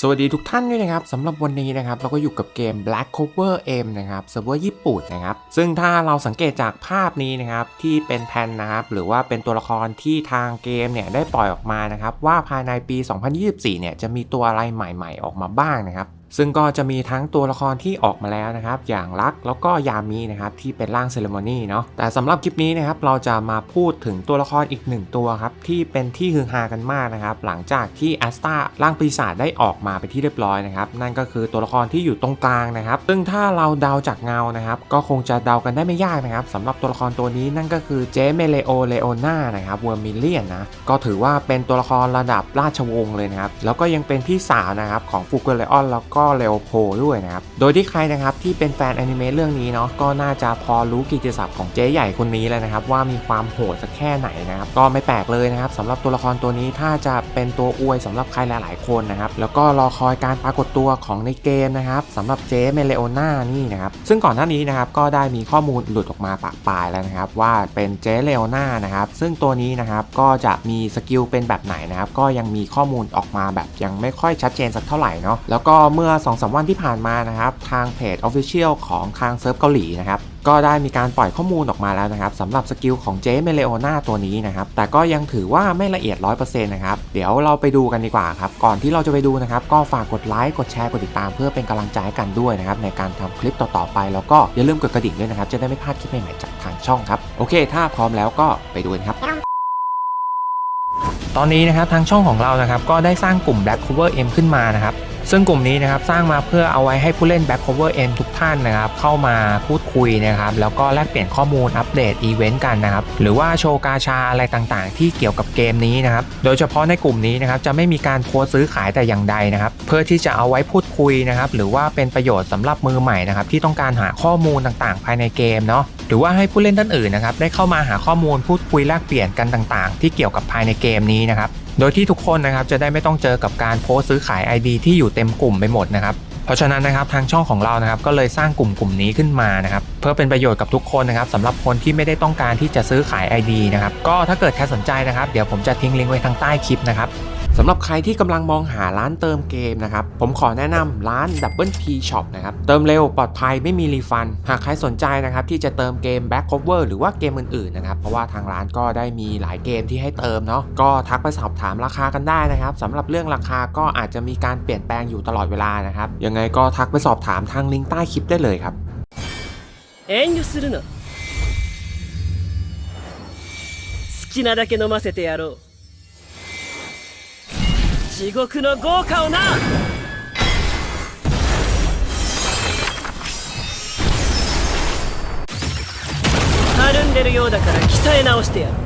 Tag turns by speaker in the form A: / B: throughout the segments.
A: สวัสดีทุกท่านด้วยนะครับสำหรับวันนี้นะครับเราก็อยู่กับเกม Black Cover M นะครับเซิร์ฟเวอร์ญี่ปุ่นนะครับซึ่งถ้าเราสังเกตจากภาพนี้นะครับที่เป็นแผ่นนะครับหรือว่าเป็นตัวละครที่ทางเกมเนี่ยได้ปล่อยออกมานะครับว่าภายในปี 2024 เนี่ยจะมีตัวอะไรใหม่ ๆ ออกมาบ้างนะครับ ซึ่งก็จะมีทั้งตัวละครที่ออกมาแล้วนะครับ อย่างรักแล้วก็ยามีนะครับที่เป็นร่างเซเลมอนี่เนาะแต่สำหรับคลิปนี้นะครับเราจะมาพูดถึงตัวละครอีกหนึ่งตัวครับที่เป็นที่ฮือฮากันมากนะครับหลังจากที่แอสตาร่างปีศาจได้ออกมาไปนที่เรียบร้อยนะครับนั่นก็คือตัวละครที่อยู่ตรงกลางนะครับ ซึ่งถ้าเราเดาจากเงานะครับก็คงจะเดากันได้ไม่ยากนะครับสำหรับตัวละครตัวนี้นั่นก็คือเจเมเลโอเลโอนานะครับเวอร์มิเลียนนะก็ถือว่าเป็นตัวละครระดับราชวงศ์เลยนะครับแล้วก็ยังเป็นพี่สาวนะครับของฟูเกเลออนแล้วก็เลโอโพด้วยนะครับ โดยที่ใครนะครับที่เป็นแฟนอนิเมะเรื่องนี้เนาะก็น่าจะพอรู้กิจศัพท์ของเจ๊ใหญ่คนนี้แล้วนะครับ ว่ามีความโหดสักแค่ไหนนะครับ ก็ไม่แปลกเลยนะครับสำหรับตัวละครตัวนี้ถ้าจะเป็นตัวอวยสำหรับใครหลาย ๆ คนนะครับ แล้วก็รอคอยการปรากฏตัวของในเกมนะครับสำหรับเจ๊เมเลโอน่านี่นะครับ ซึ่งก่อนหน้านี้นะครับก็ได้มีข้อมูลหลุดออกมาปากปลายแล้วนะครับ ว่าเป็นเจ๊เลโอน่านะครับ ซึ่งตัวนี้นะครับก็จะมีสกิลเป็นแบบไหนนะครับ ก็ยังมีข้อมูลออกมาแบบยังไม่ค่อยชัดเจนสักเท่าไหร่เนาะแล้วก็เมื่อ2อสวันที่ผ่านมานะครับ ทางเพจ Official ของทางเซิร์ฟเกาหลีนะครับก็ได้มีการปล่อยข้อมูลออกมาแล้วนะครับสำหรับสกิลของเจเมเลโอนาตัวนี้นะครับแต่ก็ยังถือว่าไม่ละเอียด 100%นะครับเดี๋ยวเราไปดูกันดีกว่าครับ ก่อนที่เราจะไปดูนะครับ ก็ฝากกดไลค์กดแชร์กดติดตามเพื่อเป็นกำลังใจกันด้วยนะครับในการทำคลิปต่อๆไป แล้วก็อย่าลืมกดกระดิ่งด้วยนะครับจะได้ไม่พลาดคลิปใหม่ๆจากทางช่องครับโอเค ถ้าพร้อมแล้วก็ไปดูกันครับตอนนี้นะครับทางช่องของเรานะครับก็ได้สร้างกลุ่ม Black Cover M ขึ้นมานะครับ ซึ่งกลุ่มนี้นะครับสร้างมาเพื่อเอาไว้ให้ผู้เล่น Back Cover M ทุกท่านนะครับเข้ามาพูดคุยนะครับแล้วก็แลกเปลี่ยนข้อมูลอัปเดตอีเวนต์กันนะครับหรือว่าโชว์กาชาอะไรต่างๆ ที่เกี่ยวกับเกมนี้นะครับโดยเฉพาะในกลุ่มนี้นะครับจะไม่มีการโพสซื้อขายแต่อย่างใดนะครับเพื่อที่จะเอาไว้พูดคุยนะครับหรือว่าเป็นประโยชน์สำหรับมือใหม่นะครับที่ต้องการหาข้อมูลต่างๆ ภายในเกมเนาะหรือว่าให้ผู้เล่นท่านอื่นนะครับได้เข้ามาหาข้อมูลพูดคุยแลกเปลี่ยนกันต่างๆ ที่เกี่ยวกับภายในเกมนี้นะครับ โดยที่ทุกคนนะครับจะได้ไม่ต้องเจอกับการโพสซื้อขาย ID ที่อยู่เต็มกลุ่มไปหมดนะครับเพราะฉะนั้นนะครับทางช่องของเรานะครับก็เลยสร้างกลุ่มกลุ่มนี้ขึ้นมานะครับเพื่อเป็นประโยชน์กับทุกคนนะครับสำหรับคนที่ไม่ได้ต้องการที่จะซื้อขาย ID นะครับก็ถ้าเกิดใครสนใจนะครับ เดี๋ยวผมจะทิ้งลิงก์ไว้ทางใต้คลิปนะครับ สำหรับใครที่กำลังมองหาร้านเติมเกมนะครับผมขอแนะนำร้าน Double T Shop นะครับเติมเร็วปลอดภัยไม่มีรีฟัน หากใครสนใจนะครับที่จะเติมเกม Back Cover หรือว่าเกมอื่นๆนะครับเพราะว่าทางร้านก็ได้มีหลายเกมที่ให้เติมเนาะก็ทักไปสอบถามราคากันได้นะครับสำหรับเรื่องราคาก็อาจจะมีการเปลี่ยนแปลงอยู่ตลอดเวลานะครับยังไงก็ทักไปสอบถามทางลิงก์ใต้คลิปได้เลยครับ
B: 遠慮するな好きなだけ飲ませてやろう 地獄の豪華をな。たるんでるようだから鍛え直してやる。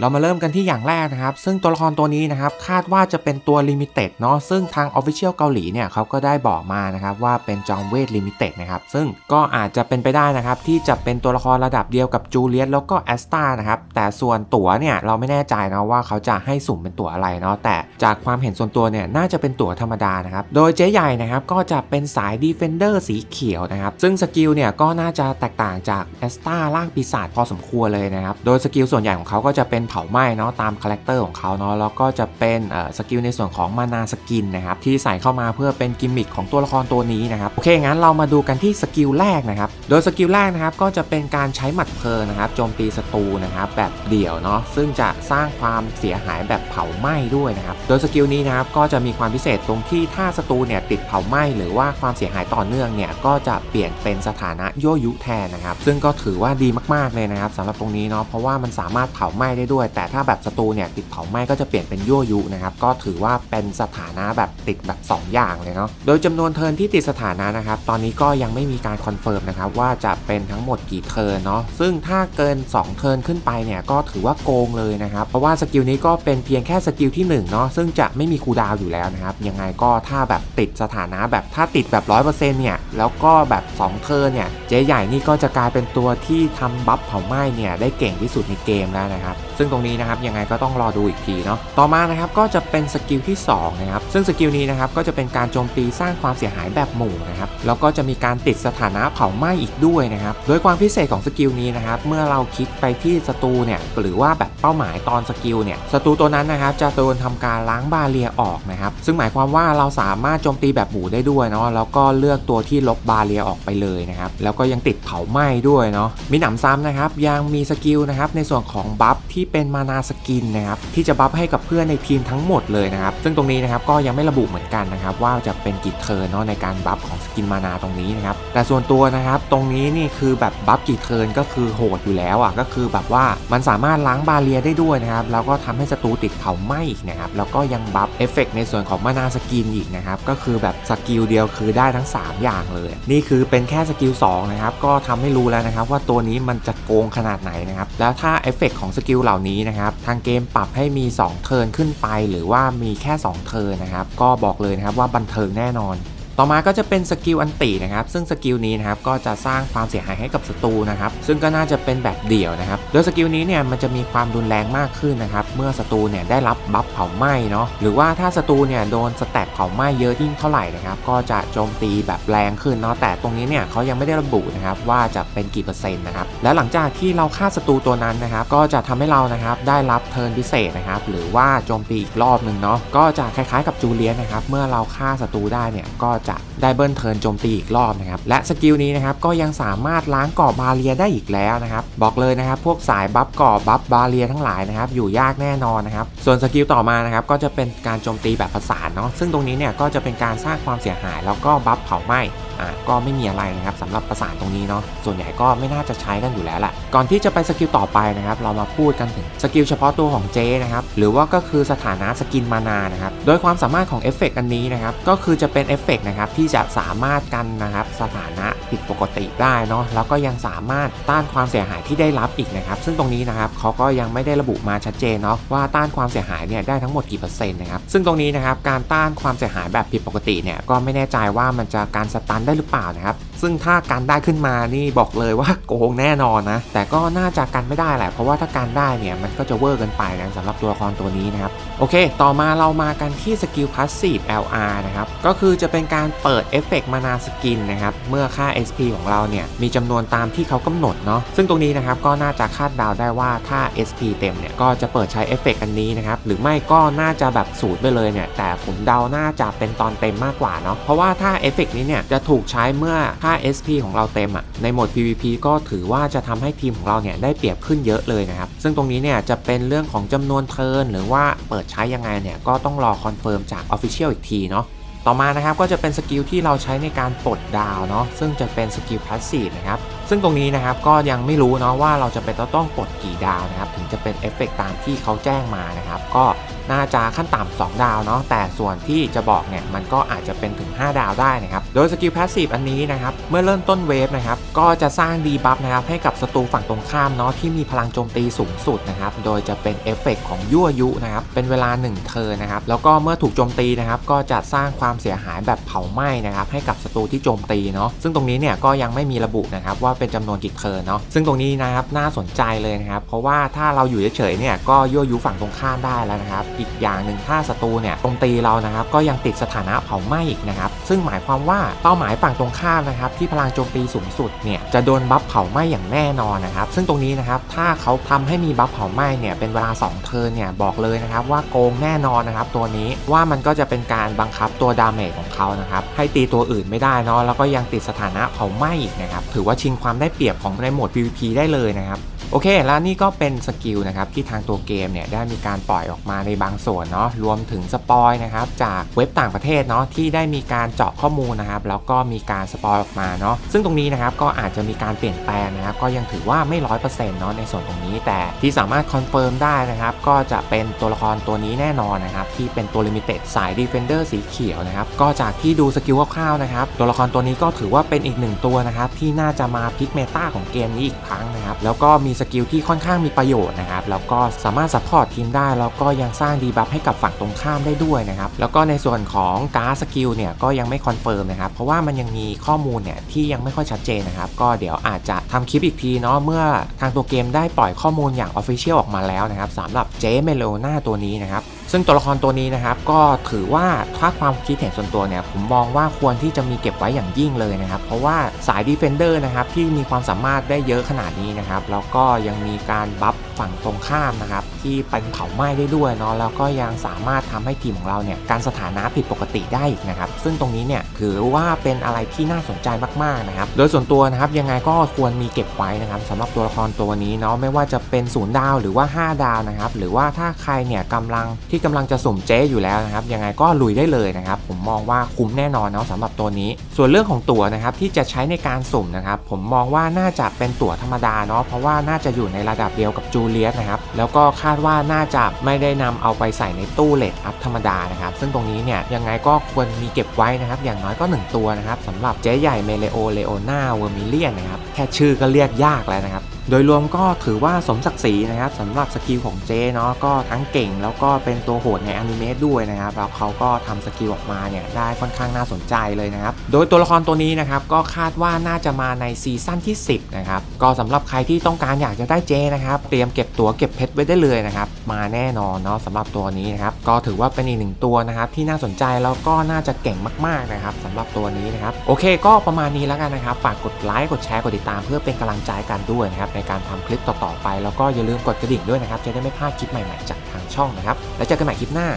A: เรามาเริ่มกันที่อย่างแรกนะครับ ซึ่งตัวละครตัวนี้นะครับ คาดว่าจะเป็นตัวลิมิเต็ดเนาะซึ่งทาง Official เกาหลีเนี่ยเขาก็ได้บอกมานะครับ ว่าเป็นจอมเวทลิมิเต็ดนะครับซึ่งก็อาจจะเป็นไปได้นะครับ ที่จะเป็นตัวละครระดับเดียวกับจูเลียสแล้วก็แอสตานะครับแต่ส่วนตั๋วเนี่ยเราไม่แน่ใจนะว่าเขาจะให้สุ่มเป็นตั๋วอะไรเนาะแต่จากความเห็นส่วนตัวเนี่ยน่าจะเป็นตั๋วธรรมดานะครับโดยเจ๊ใหญ่นะครับก็จะเป็นสายดีเฟนเดอร์สีเขียวนะครับซึ่งสกิลเนี่ยก็น่าจะแตกต่างจากแอสตาร่างปีศาจพอสมควรเลยนะครับโดยสกิลส่วนใหญ่ของเขาก็จะเป็นเผาไหม้เนาะตามคาแรคเตอร์ของเขาเนาะแล้วก็จะเป็นสกิลในส่วนของมานาสกินนะครับที่ใส่เข้ามาเพื่อเป็นกิมมิคของตัวละครตัวนี้นะครับโอเคงั้นเรามาดูกันที่สกิลแรกนะครับโดยสกิลแรกนะครับก็จะเป็นการใช้หมัดเพลินะครับโจมตีศัตรูนะครับแบบเดี่ยวเนาะซึ่งจะสร้างความเสียหายแบบเผาไหม้ด้วยนะครับโดยสกิลนี้นะครับก็จะมีความพิเศษตรงที่ถ้าศัตรูเนี่ยติดเผาไหม้หรือว่าความเสียหายต่อเนื่องเนี่ยก็จะเปลี่ยนเป็นสถานะยั่วยุแทนนะครับซึ่งก็ถือว่าดีมากๆเลยนะครับสำหรับตรงนี้เนาะเพราะว่ามันสามารถเผาไหม้ได้ด้วยแต่ถ้าแบบศัตรูเนี่ยติดเผาไหม้ก็จะเปลี่ยนเป็นยั่วยุนะครับก็ถือว่าเป็นสถานะแบบติดแบบ 2 อย่างเลยเนาะโดยจำนวนเทิร์นที่ติดสถานะนะครับตอนนี้ก็ยังไม่มีการคอนเฟิร์มนะครับว่าจะเป็นทั้งหมดกี่เทิร์นเนาะซึ่งถ้าเกิน 2 เทิร์นขึ้นไปเนี่ยก็ถือว่าโกงเลยนะครับเพราะว่าสกิลนี้ก็เป็นเพียงแค่สกิลที่1เนาะซึ่งจะไม่มีคูดาวอยู่แล้วนะครับยังไงก็ถ้าแบบติดสถานะแบบถ้าติดแบบ 100%เนี่ยแล้วก็แบบ 2 เทิร์นเนี่ยเจ๊ใหญ่นี่ก็จะกลายเป็นตัวที่ทำบัฟเผาไหม้เนี่ยได้เก่งที่สุดในเกมแล้วนะครับ ซึ่งตรงนี้นะครับยังไงก็ต้องรอดูอีกทีเนาะต่อมานะครับก็จะเป็นสกิลที่สองนะครับซึ่งสกิลนี้นะครับก็จะเป็นการโจมตีสร้างความเสียหายแบบหมู่นะครับแล้วก็จะมีการติดสถานะเผาไหม้อีกด้วยนะครับโดยความพิเศษของสกิลนี้นะครับเมื่อเราคลิกไปที่ศัตรูเนี่ยหรือว่าแบบเป้าหมายตอนสกิลเนี่ยศัตรูตัวนั้นนะครับจะโดนทำการล้างบาเรียออกนะครับซึ่งหมายความว่าเราสามารถโจมตีแบบหมู่ได้ด้วยเนาะแล้วก็เลือกตัวที่ลบบาเรียออกไปเลยนะครับแล้วก็ยังติดเผาไหม้ด้วยเนาะมีหนำซ้ำนะครับยังมีสกิลนะครับในส่วนของบัฟที่เป็นมานาสกินนะครับที่จะบัฟให้กับเพื่อนในทีมทั้งหมดเลยนะครับซึ่งตรงนี้นะครับก็ยังไม่ระบุเหมือนกันนะครับว่าจะเป็นกี่เทิร์นเนาะในการบัฟของสกินมานาตรงนี้นะครับแต่ส่วนตัวนะครับตรงนี้นี่คือแบบบัฟกี่เทิร์นก็คือโหดอยู่แล้วอะก็คือแบบว่ามันสามารถล้างบาเรียได้ด้วยนะครับแล้วก็ทำให้ศัตรูติดเผาไหม้อีกนะครับแล้วก็ยังบัฟเอฟเฟกในส่วนของมานาสกินอีกนะครับก็คือแบบสกิลเดียวคือได้ทั้ง 3 อย่างเลย นี่คือเป็นแค่สกิล2นะครับก็ทำให้รู้แล้วนะครับว่าตัวนี้มันจะโกงขนาดไหนนะครับแล้วถ้าเอฟเฟกของสกิลเหล่านี้นะครับทางเกมปรับให้มี 2 เทิร์นขึ้นไป หรือว่ามีแค่ 2 เทิร์นนะครับ ก็บอกเลยนะครับว่าบันเทิงแน่นอน ต่อมาก็จะเป็นสกิลอันตินะครับ ซึ่งสกิลนี้นะครับก็จะสร้างความเสียหายให้กับศัตรูนะครับ ซึ่งก็น่าจะเป็นแบบเดี่ยวนะครับ โดยสกิลนี้เนี่ยมันจะมีความรุนแรงมากขึ้นนะครับ เมื่อศัตรูเนี่ยได้รับบัฟเผาไหม้เนาะ หรือว่าถ้าศัตรูเนี่ยโดนสแต็กเผาไหม้เยอะยิ่งเท่าไหร่นะครับ ก็จะโจมตีแบบแรงขึ้นเนาะ แต่ตรงนี้เนี่ยเขายังไม่ได้ระบุนะครับว่าจะเป็นกี่เปอร์เซ็นต์นะครับ และหลังจากที่เราฆ่าศัตรูตัวนั้นนะครับ ก็จะทำให้เรานะครับได้รับเทิร์นพิเศษนะครับ หรือว่าโจมตีอีกรอบหนึ่งเนาะ ก็จะคล้ายๆกับจูเลียนนะครับ เมื่อเราฆ่าศัตรูได้เนี่ยก็จะได้เบิลเทิร์นโจมตีอีกรอบนะครับและสกิลนี้นะครับก็ยังสามารถล้างก่อบาเรียได้อีกแล้วนะครับบอกเลยนะครับพวกสายบัฟก่อบัฟบาเรียทั้งหลายนะครับอยู่ยากแน่นอนนะครับส่วนสกิลต่อมานะครับก็จะเป็นการโจมตีแบบประสานเนาะซึ่งตรงนี้เนี่ยก็จะเป็นการสร้างความเสียหาย แล้วก็บัฟเผาไหม้อะก็ไม่มีอะไรนะครับสำหรับประสานตรงนี้เนาะส่วนใหญ่ก็ไม่น่าจะใช้กันอยู่แล้วแหละก่อนที่จะไปสกิลต่อไปนะครับเรามาพูดกันถึงสกิลเฉพาะตัวของเจนะครับหรือว่าก็คือสถานะสกินมานานะครับโดยความสามารถของเอฟเฟกต์อันนี้นะครับก็คือจะเป็นเอฟเฟกต์นะครับที่จะสามารถกันนะครับสถานะผิดปกติได้เนาะแล้วก็ยังสามารถต้านความเสียหายที่ได้รับอีกนะครับ ซึ่งตรงนี้นะครับเขาก็ยังไม่ได้ระบุมาชัดเจนเนาะว่าต้านความเสียหายเนี่ยได้ทั้งหมดกี่เปอร์เซ็นต์นะครับซึ่งตรงนี้นะครับการต้านความเสียหายแบบผิดปกติเนี่ยก็ไม่แน่ใจว่ามันจะการสตันได้หรือเปล่านะครับซึ่งถ้าการได้ขึ้นมานี่บอกเลยว่าโกงแน่นอนนะแต่ก็น่าจะกันไม่ได้แหละเพราะว่าถ้าการได้เนี่ยมันก็จะเวอร์เกินไปนะสำหรับตัวละครตัวนี้นะครับโอเค ต่อมาเรามากันที่สกิลพาสซีฟ LR นะครับก็คือจะเป็นการการเปิดเอฟเฟกต์มานาสกินนะครับ เมื่อค่า SP ของเราเนี่ย มีจำนวนตามที่เขากำหนดเนาะ ซึ่งตรงนี้นะครับก็น่าจะคาดเดาได้ว่าถ้า SP เต็มเนี่ย ก็จะเปิดใช้เอฟเฟกต์อันนี้นะครับ หรือไม่ก็น่าจะแบบสูตรไปเลยเนี่ย แต่ผมเดาน่าจะเป็นตอนเต็มมากกว่าเนาะ เพราะว่าถ้าเอฟเฟกต์นี้เนี่ยจะถูกใช้เมื่อค่า SP ของเราเต็มอะในโหมด PVP ก็ถือว่าจะทำให้ทีมของเราเนี่ยได้เปรียบขึ้นเยอะเลยนะครับ ซึ่งตรงนี้เนี่ยจะเป็นเรื่องของจำนวนเทิร์นหรือว่าเปิดใช้ยังไงเนี่ยก็ต้องรอคอนเฟิร์มจาก Official อีกทีเนาะ ต่อมานะครับก็จะเป็นสกิลที่เราใช้ในการปลดดาวเนาะซึ่งจะเป็นสกิลพาสซีฟนะครับซึ่งตรงนี้นะครับก็ยังไม่รู้เนาะว่าเราจะเป็นต้องปลดกี่ดาวนะครับถึงจะเป็นเอฟเฟกตามที่เขาแจ้งมานะครับก็ น่าจะขั้นต่ำ2ดาวเนาะแต่ส่วนที่จะบอกเนี่ยมันก็อาจจะเป็นถึง 5 ดาวได้นะครับโดยสกิลพาสซีฟอันนี้นะครับเมื่อเริ่มต้นเวฟนะครับก็จะสร้างดีบัฟนะครับให้กับศัตรูฝั่งตรงข้ามเนาะที่มีพลังโจมตีสูงสุดนะครับโดยจะเป็นเอฟเฟกของยั่วยุนะครับเป็นเวลา 1 เทิร์นะครับแล้วก็เมื่อถูกโจมตีนะครับก็จะสร้างความเสียหายแบบเผาไหม้นะครับให้กับศัตรูที่โจมตีเนาะซึ่งตรงนี้เนี่ยก็ยังไม่มีระบุนะครับว่าเป็นจำนวนกี่เทิร์เนาะซึ่งตรงนี้นะครับน่าสนใจเลยนะครับเพราะว่าถ้าเราอยู่เฉยๆเนี่ยก็ยั่วยุฝั่งตรงข้ามได้แล้วนะครับอีกอย่างหนึ่งถ้าศัตรูเนี่ยโจมตีเรานะครับก็ยังติดสถานะเผาไหม้อีกนะครับซึ่งหมายความว่าเป้าหมายฝั่งตรงข้ามนะครับที่พลังโจมตีสูงสุดเนี่ยจะโดนบัฟเผาไหม้อย่างแน่นอนนะครับซึ่งตรงนี้นะครับถ้าเขาทำให้มีบัฟเผาไหม้เนี่ยเป็นเวลา 2 เทิร์นเนี่ยบอกเลยนะครับว่าโกงแน่นอนนะครับตัวนี้ว่ามันก็จะเป็นการบังคับตัวดาเมจของเขานะครับให้ตีตัวอื่นไม่ได้เนาะแล้วก็ยังติดสถานะเผาไหม้อีกนะครับถือว่าชิงความได้เปรียบของในโหมด PVP ได้เลยนะครับ โอเคแล้วนี่ก็เป็นสกิลนะครับที่ทางตัวเกมเนี่ยได้มีการปล่อยออกมาในบางส่วนเนาะรวมถึงสปอยนะครับจากเว็บต่างประเทศเนาะที่ได้มีการเจาะข้อมูลนะครับแล้วก็มีการสปอยออกมาเนาะซึ่งตรงนี้นะครับก็อาจจะมีการเปลี่ยนแปลงนะครับก็ยังถือว่าไม่ร้อยเปอร์เซ็นต์เนาะในส่วนตรงนี้ แต่ที่สามารถคอนเฟิร์มได้นะครับก็จะเป็นตัวละครตัวนี้แน่นอนนะครับที่เป็นตัวลิมิเต็ดสายดีเฟนเดอร์สีเขียวนะครับก็จากที่ดูสกิลคร่าวๆนะครับตัวละครตัวนี้ก็ถือว่าเป็นอีกหนึ่งตัวนะครับที่น่าจะมาพลิกเมตาของเกมนี้อีกครั้งนะครับแล้วก็มีสกิลที่ค่อนข้างมีประโยชน์นะครับแล้วก็สามารถซัพพอร์ตทีมได้แล้วก็ยังสร้างดีบัฟให้กับฝั่งตรงข้ามได้ด้วยนะครับแล้วก็ในส่วนของการ์ดสกิลเนี่ยก็ยังไม่คอนเฟิร์มนะครับเพราะว่ามันยังมีข้อมูลเนี่ยที่ยังไม่ค่อยชัดเจนนะครับก็เดี๋ยวอาจจะทำคลิปอีกทีเนาะเมื่อทางตัวเกมได้ปล่อยข้อมูลอย่าง Official ออกมาแล้วนะครับสำหรับเจเมโลนาตัวนี้นะครับ ซึ่งตัวละครตัวนี้นะครับก็ถือว่าถ้าความคิดเห็นส่วนตัวเนี่ยผมมองว่าควรที่จะมีเก็บไว้อย่างยิ่งเลยนะครับ เพราะว่าสายดีเฟนเดอร์นะครับที่มีความสามารถได้เยอะขนาดนี้นะครับแล้วก็ยังมีการบัฟฝั่งตรงข้ามนะครับที่เป็นเผาไหม้ได้ด้วยเนาะแล้วก็ยังสามารถทำให้ทีมของเราเนี่ยการสถานะผิดปกติได้อีกนะครับซึ่งตรงนี้เนี่ยถือว่าเป็นอะไรที่น่าสนใจมากๆนะครับโดยส่วนตัวนะครับยังไงก็ควรมีเก็บไว้นะครับสำหรับตัวละครตัวนี้เนาะไม่ว่าจะเป็นศูนย์ดาวหรือว่า 5 ดาวนะครับหรือว่าถ้าใครเนี่ยกำลังที่กำลังจะสุ่มเจ๊อยู่แล้วนะครับยังไงก็ลุยได้เลยนะครับผมมองว่าคุ้มแน่นอนเนาะสำหรับตัวนี้ ส่วนเรื่องของตั๋วนะครับที่จะใช้ในการสุ่มนะครับผมมองว่าน่าจะเป็นตั๋วธรรมดาเนาะเพราะว่าน่าจะอยู่ในระดับเดียวกับจูเลียสนะครับแล้วก็คาดว่าน่าจะไม่ได้นำเอาไปใส่ในตู้เลดอัพธรรมดานะครับซึ่งตรงนี้เนี่ยยังไงก็ควรมีเก็บไว้นะครับอย่างน้อยก็ 1 ตัวนะครับสำหรับเจ๊ใหญ่เมเลโอเลโอนาเวอร์มิเลียนนะครับแค่ชื่อก็เรียกยากแล้วนะครับ โดยรวมก็ถือว่าสมศักดิ์ศรีนะครับสำหรับสกิลของเจเนาะก็ทั้งเก่งแล้วก็เป็นตัวโหดในอนิเมะด้วยนะครับแล้วเขาก็ทำสกิลออกมาเนี่ยได้ค่อนข้างน่าสนใจเลยนะครับโดยตัวละครตัวนี้นะครับก็คาดว่าน่าจะมาในซีซั่นที่ 10นะครับก็สำหรับใครที่ต้องการอยากจะได้เจนะครับเตรียมเก็บตัวเก็บเพชรไว้ได้เลยนะครับมาแน่นอนเนาะสำหรับตัวนี้นะครับก็ถือว่าเป็นอีกหนึ่งตัวนะครับที่น่าสนใจแล้วก็น่าจะเก่งมากๆนะครับสำหรับตัวนี้นะครับโอเค ก็ประมาณนี้แล้วกันนะครับฝากกดไลค์กดแชร์กดติดตามเพื่อเป็นกำลังใจกันด้วยนะครับในการทำคลิปต่อๆไป แล้วก็อย่าลืมกดกระดิ่งด้วยนะครับ จะได้ไม่พลาดคลิปใหม่ๆจากทางช่องนะครับ แล้วเจอกันใหม่คลิปหน้า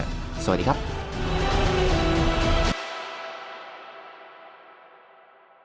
A: สวัสดีครับ